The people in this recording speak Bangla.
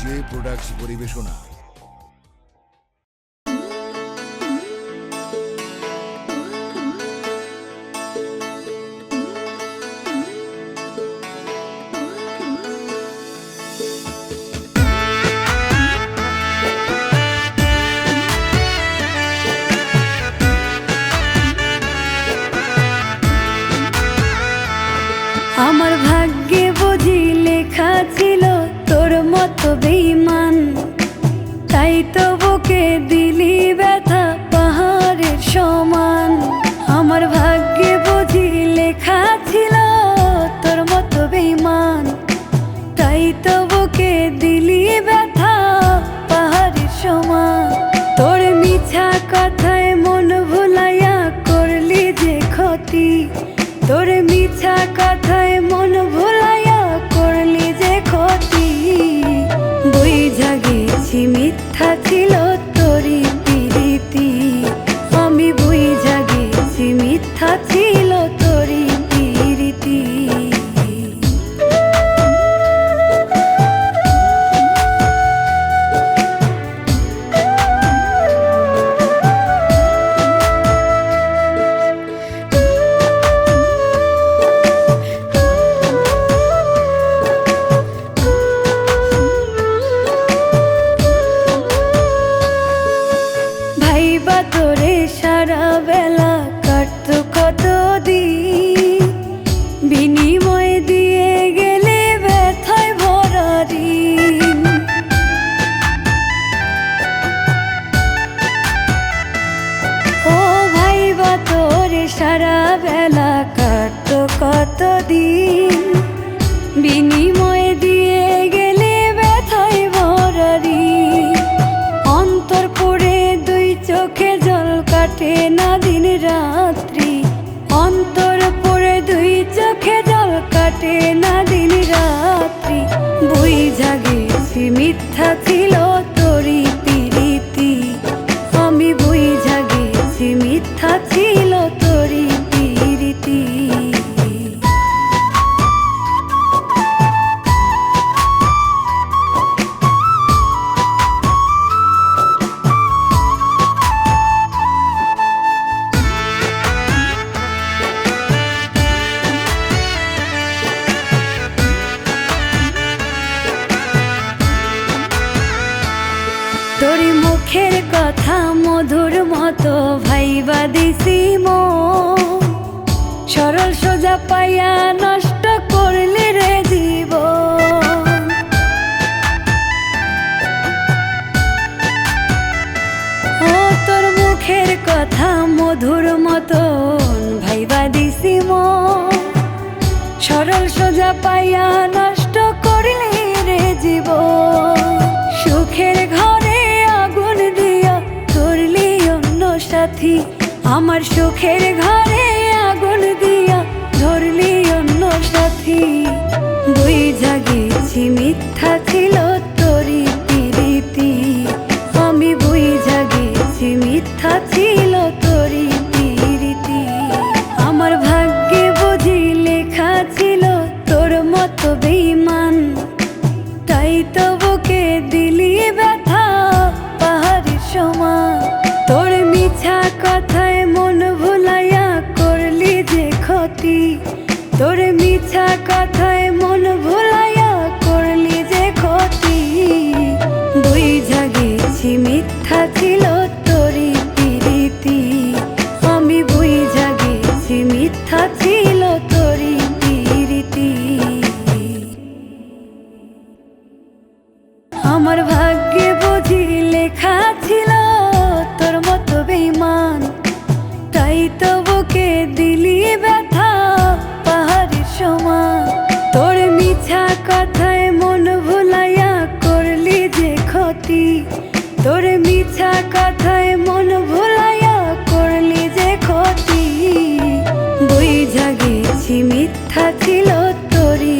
জে প্রোডাক্টস পরিবেশনা। আমার ভাগ্যে বুঝি লেখা ছিল তোর মতো বেইমান তাই তো বুকে দিলি ব্যথা পাহাড়ের সমান। আমার ভাগ্যে বুঝি লেখা ছিল তোর মতো বেইমান তাই তো বুকে দিলি ব্যথা পাহাড়ের সমান। তোর মিছা কথায় মন ভুলাইয়া করলি যে ক্ষতি। দিন বিনিময় দিয়ে গেলে ব্যথায় ভরা ঋণ ও ভাইবা তোরে সারা বেলা কাটত কত দিন? বিনিময় দিয়ে গেলে ব্যথায় ভরা ঋণ অন্তর পড়ে দুই চোখে জল কাটে না দিন রাত্রি। অন্তর পরে দুই চোখে জল কাটে না দিন রাত্রি। বই জাগেছি মিথ্যা মতো ভাইবা দিছি মো। সরল সোজা পাইয়া নষ্ট করলি রে জীবন। ও তোর মুখের কথা মধুর মতন ভাইবা দিছি মো। সরল সোজা পাইয়া নষ্ট করলি রে জীব সাথী আমার সুখের ঘরে আগুন দিয়া ধরলি অন্য সাথী। বই তোর মিছা কথায় মন ভুলাইয়া করলি যে ক্ষতি। বই জাগেছি মিথ্যা ছিল তোরই পিরিতি। আমি বই জাগেছি মিথ্যা ছিল তোরই পিরিতি। আমার ভাগ্যে বুঝি লেখা ছিল তোর মতো বেইমান তাই তো বুকে দিলি ব্যথা। কথায় মন ভুলাইয়া করলি যে ক্ষতি। তোর মিছা কথায় মন ভুলাইয়া করলি যে ক্ষতি। বই জাগেছি মিথ্যা ছিল তোরই